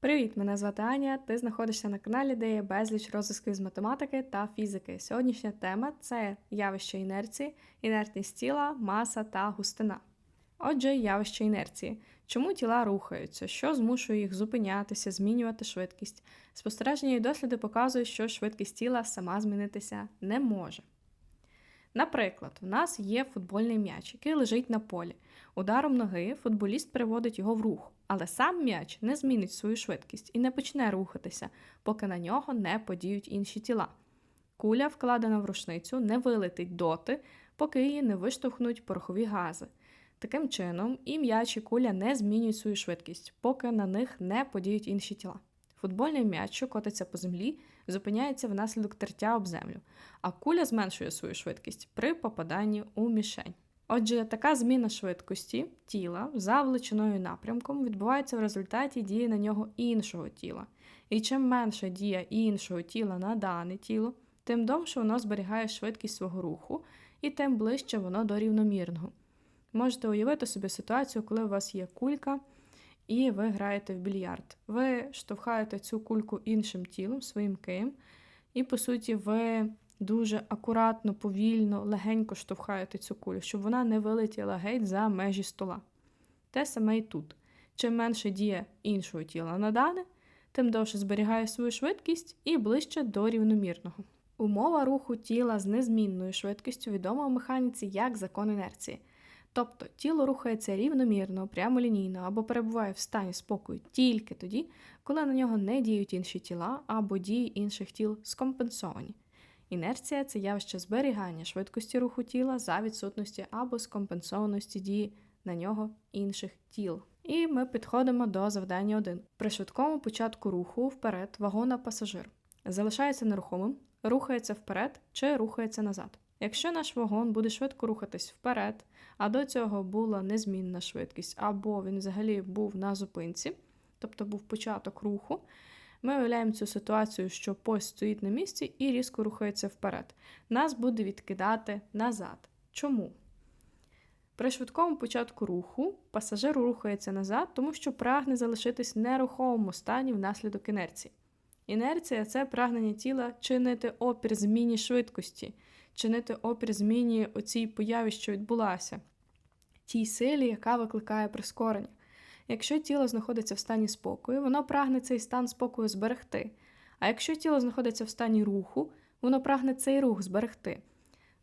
Привіт, мене звати Аня. Ти знаходишся на каналі, де є безліч розв'язків з математики та фізики. Сьогоднішня тема це явище інерції, інертність тіла, маса та густина. Отже, явище інерції. Чому тіла рухаються? Що змушує їх зупинятися, змінювати швидкість? Спостереження і досліди показують, що швидкість тіла сама змінитися не може. Наприклад, в нас є футбольний м'яч, який лежить на полі. Ударом ноги футболіст приводить його в рух, але сам м'яч не змінить свою швидкість і не почне рухатися, поки на нього не подіють інші тіла. Куля, вкладена в рушницю, не вилетить доти, поки її не виштовхнуть порохові гази. Таким чином, і м'яч і куля не змінюють свою швидкість, поки на них не подіють інші тіла. Футбольний м'яч, що котиться по землі, зупиняється внаслідок тертя об землю, а куля зменшує свою швидкість при попаданні у мішень. Отже, така зміна швидкості тіла за величиною напрямком відбувається в результаті дії на нього іншого тіла. І чим менша дія іншого тіла на дане тіло, тим довше воно зберігає швидкість свого руху, і тим ближче воно до рівномірного. Можете уявити собі ситуацію, коли у вас є кулька, і ви граєте в більярд. Ви штовхаєте цю кульку іншим тілом, своїм києм, і, по суті, ви дуже акуратно, повільно, легенько штовхаєте цю кулю, щоб вона не вилетіла геть за межі стола. Те саме і тут. Чим менше діє іншого тіла на дане, тим довше зберігає свою швидкість і ближче до рівномірного. Умова руху тіла з незмінною швидкістю відома у механіці як закон інерції. Тобто тіло рухається рівномірно, прямолінійно або перебуває в стані спокою тільки тоді, коли на нього не діють інші тіла або дії інших тіл скомпенсовані. Інерція це явище зберігання швидкості руху тіла за відсутності або скомпенсованості дії на нього інших тіл. І ми підходимо до завдання 1. При швидкому початку руху вперед вагона пасажир залишається нерухомим, рухається вперед чи рухається назад. Якщо наш вагон буде швидко рухатись вперед, а до цього була незмінна швидкість, або він взагалі був на зупинці, тобто був початок руху, ми уявляємо цю ситуацію, що поїзд стоїть на місці і різко рухається вперед. Нас буде відкидати назад. Чому? При швидкому початку руху пасажир рухається назад, тому що прагне залишитись в нерухомому стані внаслідок інерції. Інерція це прагнення тіла чинити опір зміні швидкості, чинити опір зміні оцій появі, що відбулася, тій силі, яка викликає прискорення. Якщо тіло знаходиться в стані спокою, воно прагне цей стан спокою зберегти. А якщо тіло знаходиться в стані руху, воно прагне цей рух зберегти.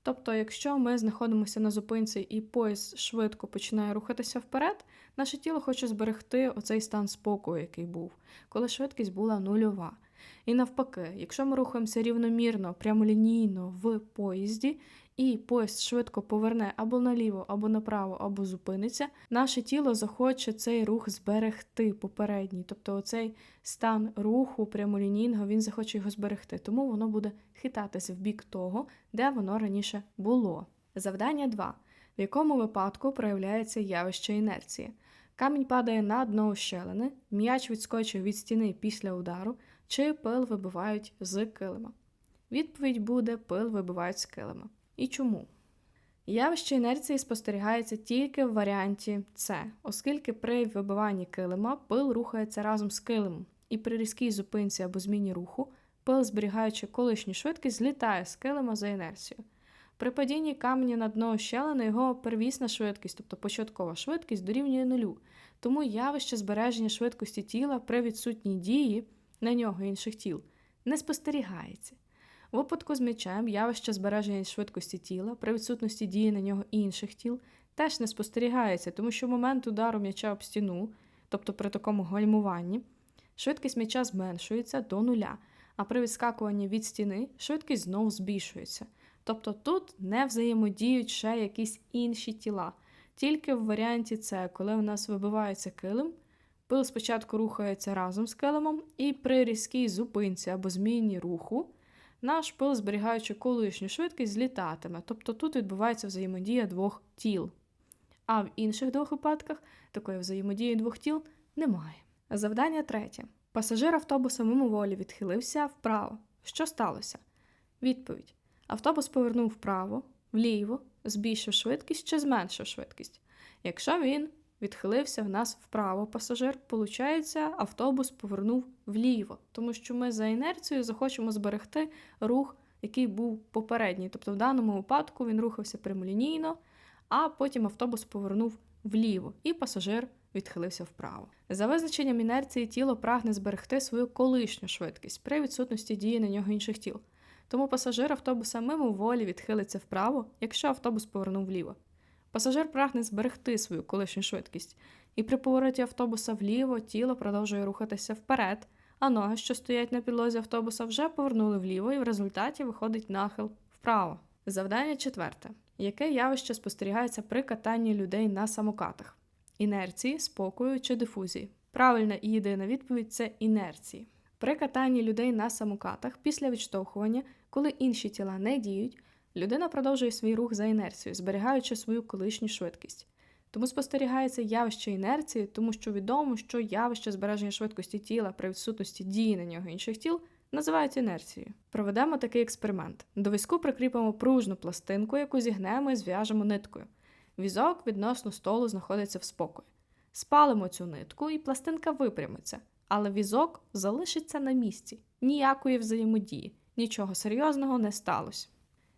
Тобто, якщо ми знаходимося на зупинці і поїзд швидко починає рухатися вперед, наше тіло хоче зберегти оцей стан спокою, який був, коли швидкість була нульова. І навпаки, якщо ми рухаємося рівномірно, прямолінійно в поїзді, і поїзд швидко поверне або наліво, або направо, або зупиниться, наше тіло захоче цей рух зберегти попередній. Тобто оцей стан руху прямолінійного, він захоче його зберегти, тому воно буде хитатися в бік того, де воно раніше було. Завдання 2. В якому випадку проявляється явище інерції. Камінь падає на дно ущелини, м'яч відскочив від стіни після удару, чи пил вибивають з килима. Відповідь буде пил вибивають з килима. І чому? Явище інерції спостерігається тільки в варіанті С, оскільки при вибиванні килима пил рухається разом з килимом, і при різкій зупинці або зміні руху пил, зберігаючи колишню швидкість, злітає з килима за інерцією. При падінні каменя на дно ущелини його первісна швидкість, тобто початкова швидкість, дорівнює нулю, тому явище збереження швидкості тіла при відсутній дії на нього інших тіл не спостерігається. У випадку з м'ячем явище збереження швидкості тіла при відсутності дії на нього інших тіл теж не спостерігається, тому що в момент удару м'яча об стіну, тобто при такому гальмуванні, швидкість м'яча зменшується до нуля, а при відскакуванні від стіни швидкість знову збільшується. Тобто тут не взаємодіють ще якісь інші тіла. Тільки в варіанті С, коли у нас вибивається килим, пил спочатку рухається разом з килимом, і при різкій зупинці або зміні руху наш пил, зберігаючи колишню швидкість, злітатиме. Тобто тут відбувається взаємодія двох тіл. А в інших двох випадках такої взаємодії двох тіл немає. Завдання третє. Пасажир автобуса мимоволі відхилився вправо. Що сталося? Відповідь. Автобус повернув вправо, вліво, збільшив швидкість чи зменшив швидкість. Якщо він відхилився в нас вправо пасажир, получається, автобус повернув вліво, тому що ми за інерцією захочемо зберегти рух, який був попередній. Тобто, в даному випадку він рухався прямолінійно, а потім автобус повернув вліво, і пасажир відхилився вправо. За визначенням інерції тіло прагне зберегти свою колишню швидкість при відсутності дії на нього інших тіл. Тому пасажир автобуса мимоволі відхилиться вправо, якщо автобус повернув вліво. Пасажир прагне зберегти свою колишню швидкість, і при повороті автобуса вліво тіло продовжує рухатися вперед, а ноги, що стоять на підлозі автобуса, вже повернули вліво, і в результаті виходить нахил вправо. Завдання четверте. Яке явище спостерігається при катанні людей на самокатах? Інерції, спокою чи дифузії? Правильна і єдина відповідь це інерції. При катанні людей на самокатах після відштовхування, коли інші тіла не діють, людина продовжує свій рух за інерцією, зберігаючи свою колишню швидкість. Тому спостерігається явище інерції, тому що відомо, що явище збереження швидкості тіла при відсутності дії на нього інших тіл називають інерцією. Проведемо такий експеримент. До візку прикріпимо пружну пластинку, яку зігнемо і зв'яжемо ниткою. Візок відносно столу знаходиться в спокої. Спалимо цю нитку, і пластинка випрямиться, але візок залишиться на місці, ніякої взаємодії, нічого серйозного не сталося.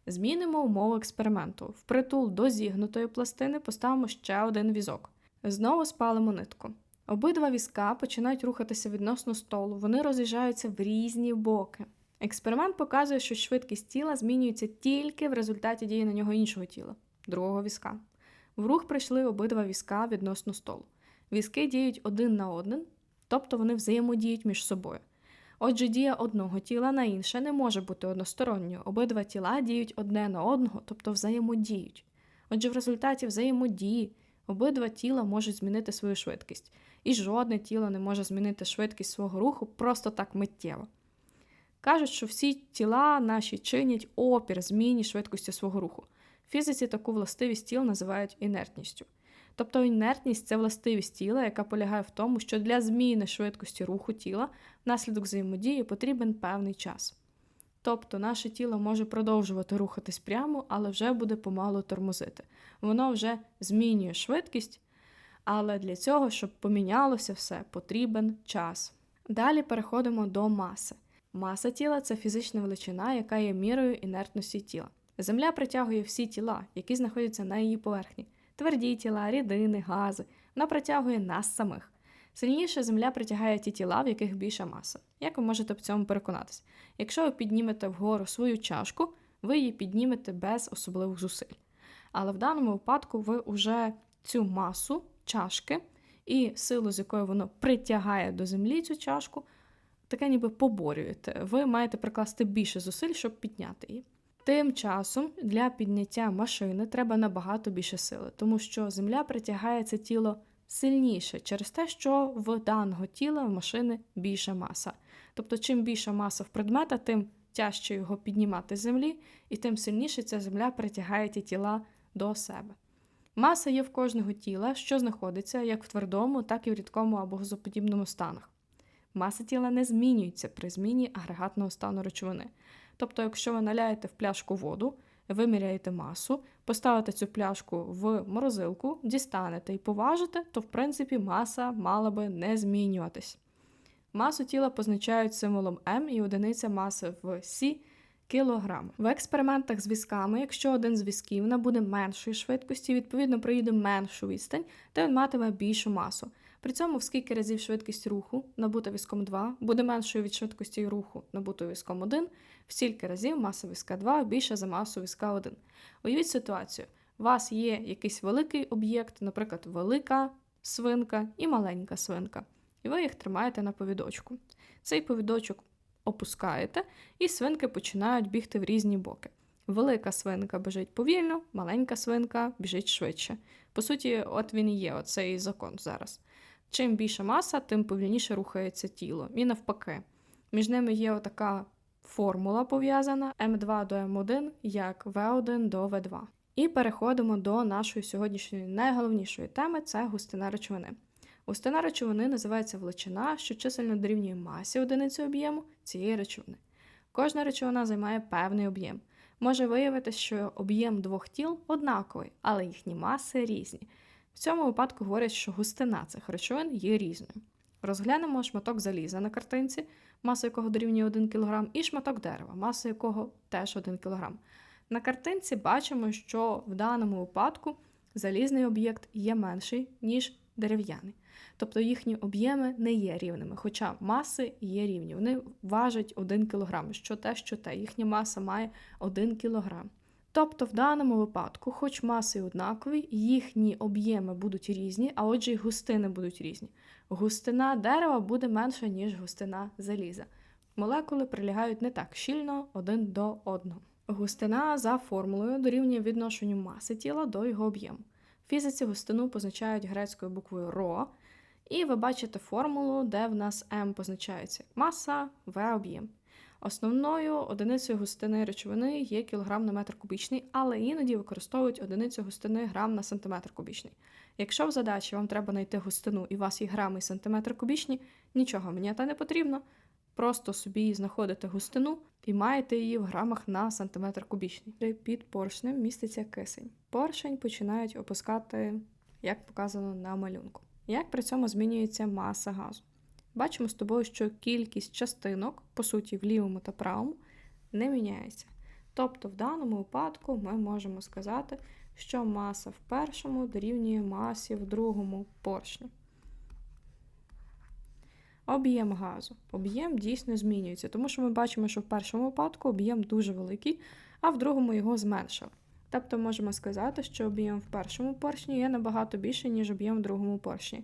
Змінимо умову експерименту. Впритул до зігнутої пластини поставимо ще один візок. Знову спалимо нитку. Обидва візка починають рухатися відносно столу, вони роз'їжджаються в різні боки. Експеримент показує, що швидкість тіла змінюється тільки в результаті дії на нього іншого тіла, другого візка. В рух прийшли обидва візка відносно столу. Візки діють один на один, тобто вони взаємодіють між собою. Отже, дія одного тіла на інше не може бути односторонньою. Обидва тіла діють одне на одного, тобто взаємодіють. Отже, в результаті взаємодії обидва тіла можуть змінити свою швидкість, і жодне тіло не може змінити швидкість свого руху просто так миттєво. Кажуть, що всі тіла наші чинять опір зміні швидкості свого руху. В фізиці таку властивість тіл називають інертністю. Тобто інертність це властивість тіла, яка полягає в тому, що для зміни швидкості руху тіла внаслідок взаємодії потрібен певний час. Тобто наше тіло може продовжувати рухатись прямо, але вже буде помалу тормозити. Воно вже змінює швидкість, але для цього, щоб помінялося все, потрібен час. Далі переходимо до маси. Маса тіла це фізична величина, яка є мірою інертності тіла. Земля притягує всі тіла, які знаходяться на її поверхні тверді тіла, рідини, гази. Вона притягує нас самих. Сильніше земля притягає ті тіла, в яких більша маса. Як ви можете в цьому переконатися? Якщо ви піднімете вгору свою чашку, ви її піднімете без особливих зусиль. Але в даному випадку ви вже цю масу чашки і силу, з якою воно притягає до землі цю чашку, таке ніби поборюєте. Ви маєте прикласти більше зусиль, щоб підняти її. Тим часом для підняття машини треба набагато більше сили, тому що земля притягає це тіло сильніше через те, що в даного тіла в машини більша маса. Тобто, чим більша маса в предмета, тим тяжче його піднімати з землі, і тим сильніше ця земля притягає ті тіла до себе. Маса є в кожного тіла, що знаходиться як в твердому, так і в рідкому або газоподібному станах. Маса тіла не змінюється при зміні агрегатного стану речовини. Тобто, якщо ви наляєте в пляшку воду, виміряєте масу, поставите цю пляшку в морозилку, дістанете і поважите, то в принципі маса мала би не змінюватись. Масу тіла позначають символом М і одиниця маси в Сі кілограм. В експериментах з візками, якщо один з візків набуде меншої швидкості, відповідно проїде меншу відстань, то він матиме більшу масу. При цьому в скільки разів швидкість руху набута візком 2 буде меншою від швидкості руху набутою візком 1, в стільки разів маса візка 2 більша за масу візка 1. Уявіть ситуацію. У вас є якийсь великий об'єкт, наприклад, велика свинка і маленька свинка. І ви їх тримаєте на повідочку. Цей повідочок опускаєте, і свинки починають бігти в різні боки. Велика свинка біжить повільно, маленька свинка біжить швидше. По суті, от він і є, оцей закон зараз. Чим більша маса, тим повільніше рухається тіло. І навпаки. Між ними є отака формула пов'язана М2 до М1 як В1 до В2. І переходимо до нашої сьогоднішньої найголовнішої теми це густина речовини. Густина речовини називається величина, що чисельно дорівнює масі одиниці об'єму цієї речовини. Кожна речовина займає певний об'єм. Може виявитися, що об'єм двох тіл однаковий, але їхні маси різні. В цьому випадку говорять, що густина цих речовин є різною. Розглянемо шматок заліза на картинці, маса якого дорівнює 1 кг, і шматок дерева, маса якого теж 1 кг. На картинці бачимо, що в даному випадку залізний об'єкт є менший, ніж дерев'яний. Тобто їхні об'єми не є рівними, хоча маси є рівні. Вони важать 1 кг, що те, що те, їхня маса має 1 кг. Тобто в даному випадку, хоч маси однакові, їхні об'єми будуть різні, а отже, й густини будуть різні. Густина дерева буде менша, ніж густина заліза. Молекули прилягають не так щільно один до одного. Густина за формулою дорівнює відношенню маси тіла до його об'єму. В фізиці густину позначають грецькою буквою ро, і ви бачите формулу, де в нас М позначається як маса, В об'єм. Основною одиницею густини речовини є кілограм на метр кубічний, але іноді використовують одиницю густини грам на сантиметр кубічний. Якщо в задачі вам треба знайти густину і у вас є грами і сантиметр кубічні, нічого міняти не потрібно. Просто собі знаходите густину і маєте її в грамах на сантиметр кубічний. Під поршнем міститься кисень. Поршень починають опускати, як показано на малюнку. Як при цьому змінюється маса газу? Бачимо з тобою, що кількість частинок, по суті, в лівому та правому, не міняється. Тобто, в даному випадку ми можемо сказати, що маса в першому дорівнює масі в другому поршні. Об'єм газу. Об'єм дійсно змінюється, тому що ми бачимо, що в першому випадку об'єм дуже великий, а в другому його зменшили. Тобто можемо сказати, що об'єм в першому поршні є набагато більший, ніж об'єм в другому поршні.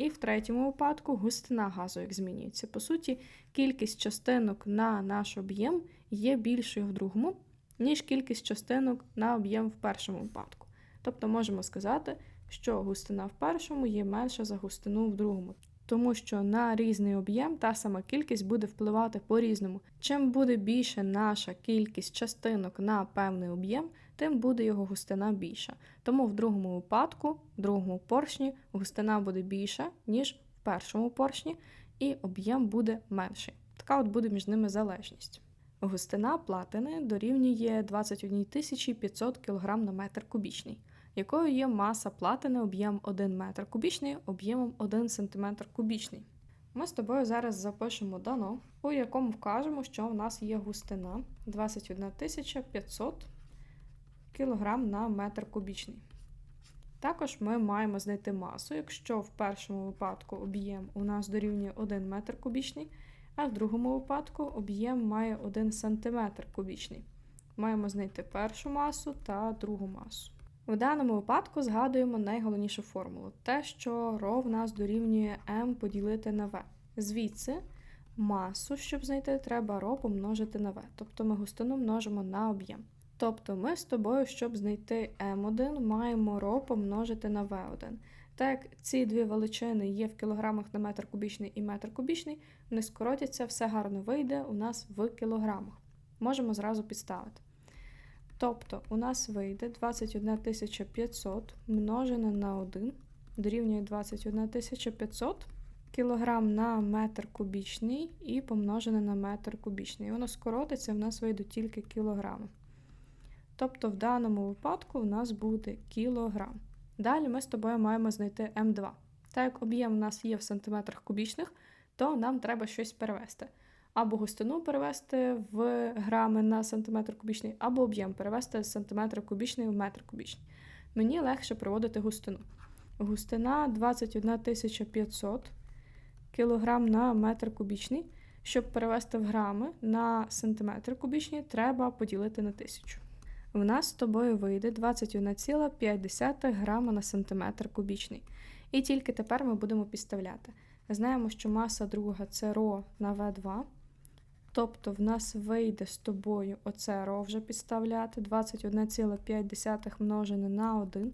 І в третьому випадку густина газу як змінюється. По суті, кількість частинок на наш об'єм є більшою в другому, ніж кількість частинок на об'єм в першому випадку. Тобто можемо сказати, що густина в першому є менша за густину в другому. Тому що на різний об'єм та сама кількість буде впливати по-різному. Чим буде більше наша кількість частинок на певний об'єм, тим буде його густина більша. Тому в другому випадку, в другому поршні, густина буде більша, ніж в першому поршні, і об'єм буде менший. Така от буде між ними залежність. Густина платини дорівнює 21 500 кг на метр кубічний, якою є маса платини об'єм 1 метр кубічний об'ємом 1 см кубічний. Ми з тобою зараз запишемо дано, у якому вкажемо, що в нас є густина 21 500 кг на метр кубічний. Також ми маємо знайти масу, якщо в першому випадку об'єм у нас дорівнює 1 метр кубічний, а в другому випадку об'єм має 1 см кубічний. Маємо знайти першу масу та другу масу. В даному випадку згадуємо найголовнішу формулу те, що ρ в нас дорівнює m поділити на v. Звідси масу, щоб знайти, треба ρ помножити на v. Тобто ми густину множимо на об'єм. Тобто ми з тобою, щоб знайти m1, маємо ρ помножити на v1. Так ці дві величини є в кілограмах на метр кубічний і метр кубічний, вони скоротяться, все гарно вийде у нас в кілограмах. Можемо зразу підставити. Тобто у нас вийде 21 500 множене на 1 дорівнює 21 500 кілограм на метр кубічний і помножене на метр кубічний. І воно скоротиться, в нас вийде тільки кілограми. Тобто в даному випадку у нас буде кілограм. Далі ми з тобою маємо знайти М2. Так як об'єм у нас є в сантиметрах кубічних, то нам треба щось перевести. Або густину перевести в грами на сантиметр кубічний, або об'єм перевести з сантиметра кубічний в метр кубічний. Мені легше проводити густину. Густина 21 500 кг на метр кубічний. Щоб перевести в грами на сантиметр кубічний, треба поділити на 1000 в нас з тобою вийде 21,5 грама на сантиметр кубічний. І тільки тепер ми будемо підставляти. Знаємо, що маса друга це ро на В2. Тобто в нас вийде з тобою оце ро вже підставляти. 21,5 множене на 1,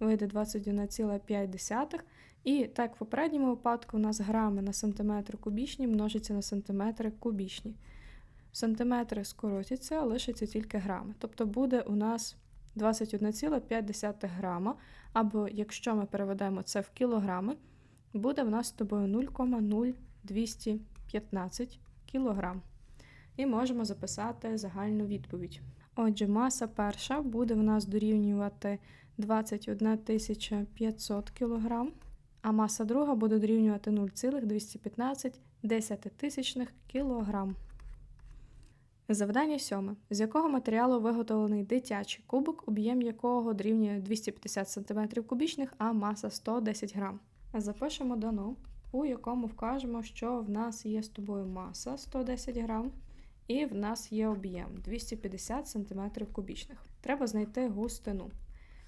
вийде 21,5. І так, в попередньому випадку у нас грами на сантиметр кубічні множиться на сантиметри кубічні. Сантиметри скоротяться, лишиться тільки грами. Тобто буде у нас 21,5 грама, або якщо ми переведемо це в кілограми, буде в нас з тобою 0,0215 кілограм. І можемо записати загальну відповідь. Отже, маса перша буде в нас дорівнювати 21 500 кг, а маса друга буде дорівнювати 0,215 десятитисячних кг. Завдання сьоме. З якого матеріалу виготовлений дитячий кубик, об'єм якого дорівнює 250 см кубічних, а маса 110 г. Запишемо дано, у якому вкажемо, що в нас є з тобою маса 110 г, і в нас є об'єм 250 см кубічних. Треба знайти густину.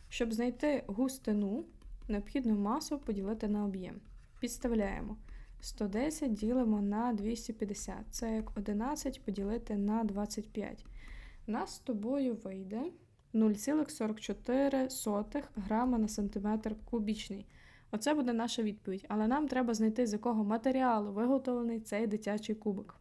Щоб знайти густину, необхідно масу поділити на об'єм. Підставляємо. 110 ділимо на 250. Це як 11 поділити на 25. У нас з тобою вийде 0,44 грама на сантиметр кубічний. Оце буде наша відповідь, але нам треба знайти, з якого матеріалу виготовлений цей дитячий кубик.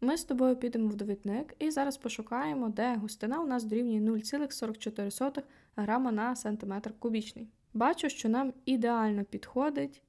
Ми з тобою підемо в довідник і зараз пошукаємо, де густина у нас дорівнює 0,44 грама на сантиметр кубічний. Бачу, що нам ідеально підходить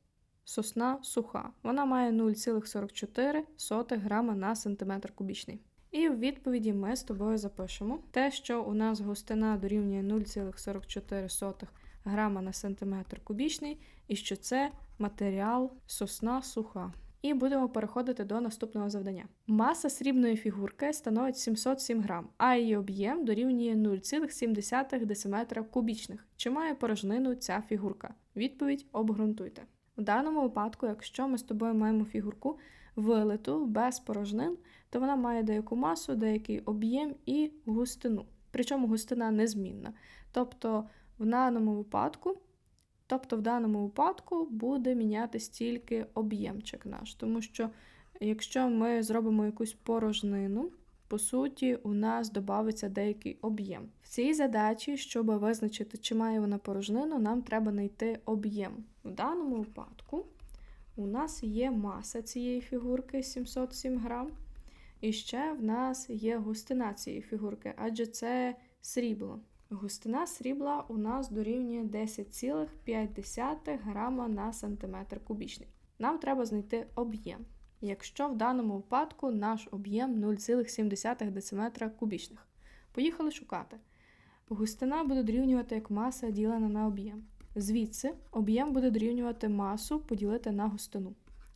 сосна суха. Вона має 0,44 грама на сантиметр кубічний. І в відповіді ми з тобою запишемо те, що у нас густина дорівнює 0,44 грама на сантиметр кубічний, і що це матеріал сосна суха. І будемо переходити до наступного завдання. Маса срібної фігурки становить 707 грам, а її об'єм дорівнює 0,7 дециметра кубічних. Чи має порожнину ця фігурка? Відповідь обґрунтуйте. У даному випадку, якщо ми з тобою маємо фігурку вилиту без порожнин, то вона має деяку масу, деякий об'єм і густину. Причому густина незмінна. Тобто, в даному випадку Тобто в даному випадку буде мінятись тільки об'ємчик наш, тому що якщо ми зробимо якусь порожнину, по суті, у нас додається деякий об'єм. В цій задачі, щоб визначити, чи має вона порожнину, нам треба знайти об'єм. В даному випадку у нас є маса цієї фігурки 707 грам, і ще в нас є густина цієї фігурки, адже це срібло. Густина срібла у нас дорівнює 10,5 грама на сантиметр кубічний. Нам треба знайти об'єм. Якщо в даному випадку наш об'єм 0,7 дециметра кубічних. Поїхали шукати. Густина буде дорівнювати як маса ділена на об'єм. Звідси об'єм буде дорівнювати масу поділити на густину.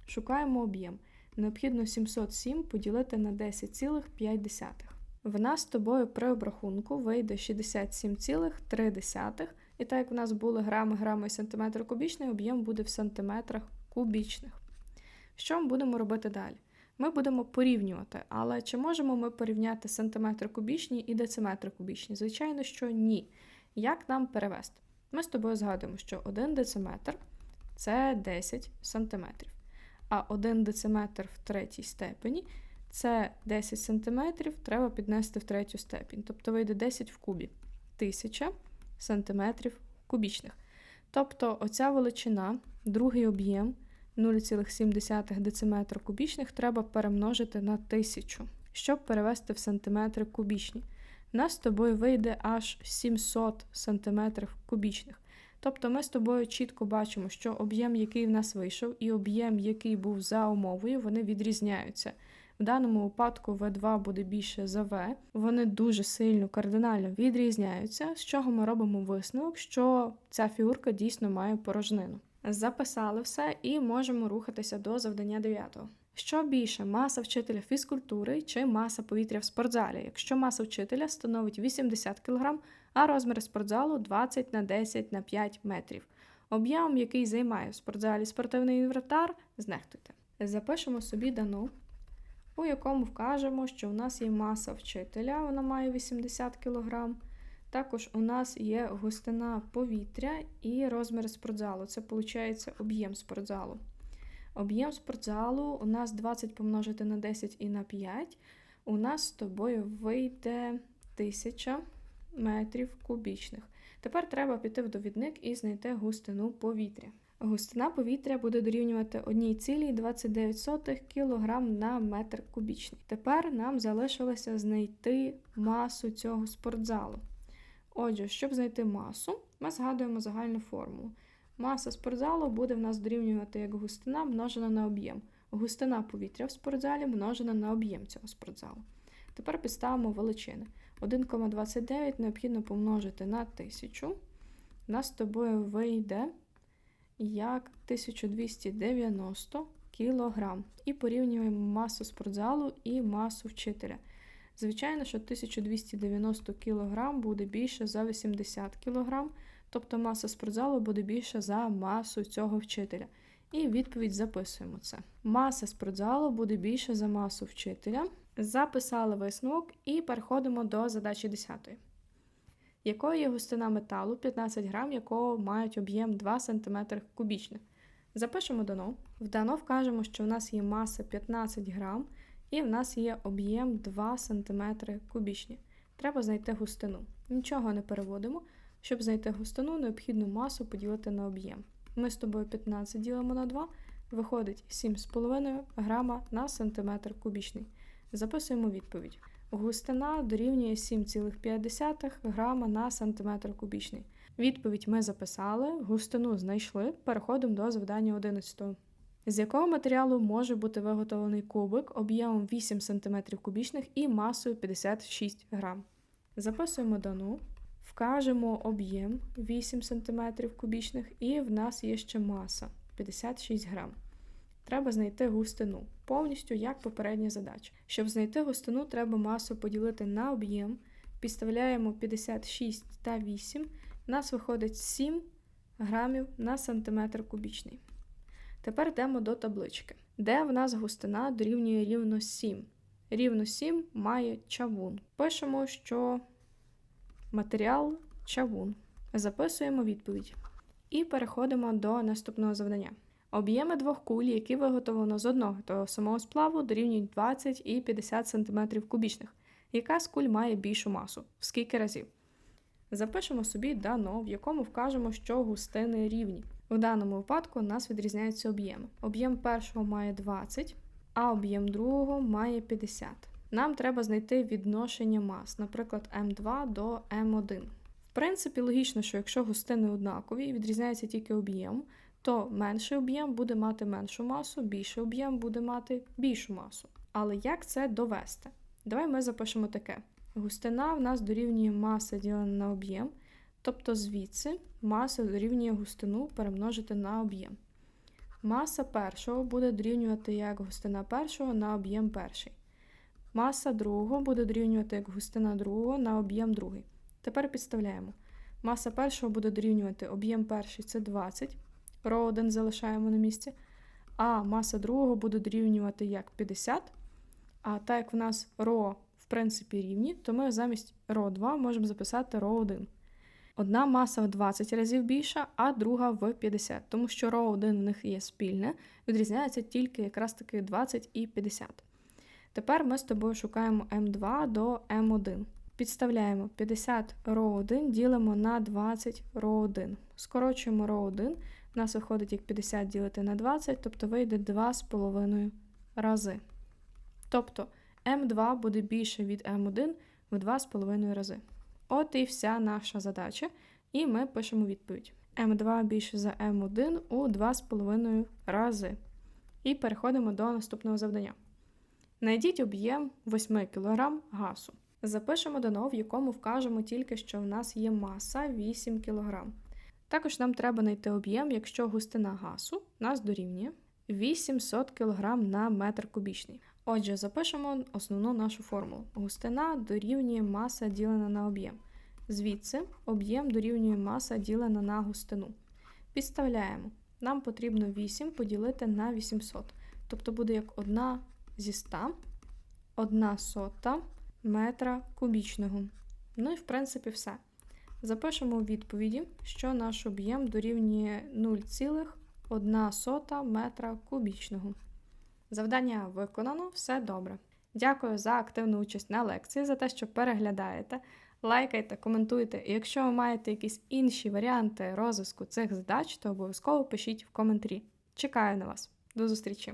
Шукаємо об'єм. Необхідно 707 поділити на 10,5. В нас з тобою при обрахунку вийде 67,3. І так як в нас були грами, грами і сантиметр кубічний, об'єм буде в сантиметрах кубічних. Що ми будемо робити далі? Ми будемо порівнювати, але чи можемо ми порівняти сантиметр кубічні і дециметр кубічні? Звичайно, що ні. Як нам перевести? Ми з тобою згадуємо, що 1 дециметр це 10 сантиметрів, а 1 дециметр в третій степені це 10 см треба піднести в третю степінь. Тобто вийде 10 в кубі 1000 см кубічних. Тобто оця величина, другий об'єм 0,7 дециметра кубічних треба перемножити на 1000, щоб перевести в сантиметри кубічні. У нас з тобою вийде аж 700 см кубічних. Тобто ми з тобою чітко бачимо, що об'єм, який в нас вийшов, і об'єм, який був за умовою, вони відрізняються. В даному випадку В2 буде більше за В. Вони дуже сильно кардинально відрізняються, з чого ми робимо висновок, що ця фігурка дійсно має порожнину. Записали все і можемо рухатися до завдання 9. Що більше маса вчителя фізкультури чи маса повітря в спортзалі, якщо маса вчителя становить 80 кг, а розмір спортзалу 20 на 10 на 5 метрів. Об'єм, який займає в спортзалі спортивний інвентар, знехтуйте. Запишемо собі дану у якому вкажемо, що у нас є маса вчителя, вона має 80 кг. Також у нас є густина повітря і розмір спортзалу. Це виходить об'єм спортзалу. Об'єм спортзалу у нас 20 помножити на 10 і на 5. У нас з тобою вийде 1000 метрів кубічних. Тепер треба піти в довідник і знайти густину повітря. Густина повітря буде дорівнювати 1,29 кг на метр кубічний. Тепер нам залишилося знайти масу цього спортзалу. Отже, щоб знайти масу, ми згадуємо загальну формулу. Маса спортзалу буде в нас дорівнювати як густина множена на об'єм. Густина повітря в спортзалі множена на об'єм цього спортзалу. Тепер підставимо величини. 1,29 необхідно помножити на 1000 у нас з тобою вийде як 1290 кілограм. І порівнюємо масу спортзалу і масу вчителя. Звичайно, що 1290 кг буде більше за 80 кг, тобто маса спортзалу буде більша за масу цього вчителя. І відповідь записуємо це. Маса спортзалу буде більша за масу вчителя. Записали висновок і переходимо до задачі 10. Якою є густина металу 15 грам, якого мають об'єм 2 см кубічних? Запишемо дано. В дано вкажемо, що в нас є маса 15 грам, і в нас є об'єм 2 см кубічні. Треба знайти густину. Нічого не переводимо. Щоб знайти густину, необхідну масу поділити на об'єм. Ми з тобою 15 ділимо на 2, виходить 7,5 грама на сантиметр кубічний. Записуємо відповідь. Густина дорівнює 7,5 грама на сантиметр кубічний. Відповідь ми записали, густину знайшли, переходимо до завдання 11. З якого матеріалу може бути виготовлений кубик об'ємом 8 см кубічних і масою 56 грам. Записуємо дану, вкажемо об'єм 8 см кубічних, і в нас є ще маса 56 грам. Треба знайти густину, повністю як попередня задача. Щоб знайти густину, треба масу поділити на об'єм, підставляємо 56 та 8, у нас виходить 7 грамів на сантиметр кубічний. Тепер йдемо до таблички, де в нас густина дорівнює рівно 7. Рівно 7 має чавун. Пишемо, що матеріал чавун. Записуємо відповідь. І переходимо до наступного завдання. Об'єми двох куль, які виготовлено з одного того самого сплаву, дорівнюють 20 і 50 см кубічних. Яка з куль має більшу масу? В скільки разів? Запишемо собі дано, в якому вкажемо, що густини рівні. В даному випадку у нас відрізняються об'єми. Об'єм першого має 20, а об'єм другого має 50. Нам треба знайти відношення мас, наприклад, М2 до М1. В принципі, логічно, що якщо густини однакові і відрізняється тільки об'єм, то менший об'єм буде мати меншу масу, більший об'єм буде мати більшу масу. Але як це довести? Давай ми запишемо таке: густина в нас дорівнює маса ділена на об'єм, тобто звідси маса дорівнює густину перемножити на об'єм. Маса першого буде дорівнювати як густина першого на об'єм перший. Маса другого буде дорівнювати як густина другого на об'єм другий. Тепер підставляємо. Маса першого буде дорівнювати об'єм перший це 20, ро 1 залишаємо на місці, а маса другого буде дорівнювати як 50. А так як в нас ро в принципі рівні, то ми замість ро 2 можемо записати ро 1. Одна маса в 20 разів більша, а друга в 50, тому що ро 1 в них є спільне, відрізняється тільки якраз таки 20 і 50. Тепер ми з тобою шукаємо М2 до М1. Підставляємо 50 ро 1 ділимо на 20 ро 1. Скорочуємо ро 1, у нас виходить як 50 ділити на 20, тобто вийде 2,5 рази. Тобто М2 буде більше від М1 в 2,5 рази. От і вся наша задача. І ми пишемо відповідь. М2 більше за М1 у 2,5 рази. І переходимо до наступного завдання. Найдіть об'єм 8 кг газу. Запишемо дано, в якому вкажемо тільки, що в нас є маса 8 кг. Також нам треба знайти об'єм, якщо густина газу нас дорівнює 800 кг на метр кубічний. Отже, запишемо основну нашу формулу. Густина дорівнює маса ділена на об'єм. Звідси об'єм дорівнює маса ділена на густину. Підставляємо. Нам потрібно 8 поділити на 800. Тобто буде як 1 зі 100, 1 сота метра кубічного. Ну і в принципі все. Запишемо у відповіді, що наш об'єм дорівнює 0,1 сота метра кубічного. Завдання виконано, все добре. Дякую за активну участь на лекції, за те, що переглядаєте, лайкайте, коментуйте. І якщо ви маєте якісь інші варіанти розв'язку цих задач, то обов'язково пишіть в коментарі. Чекаю на вас. До зустрічі!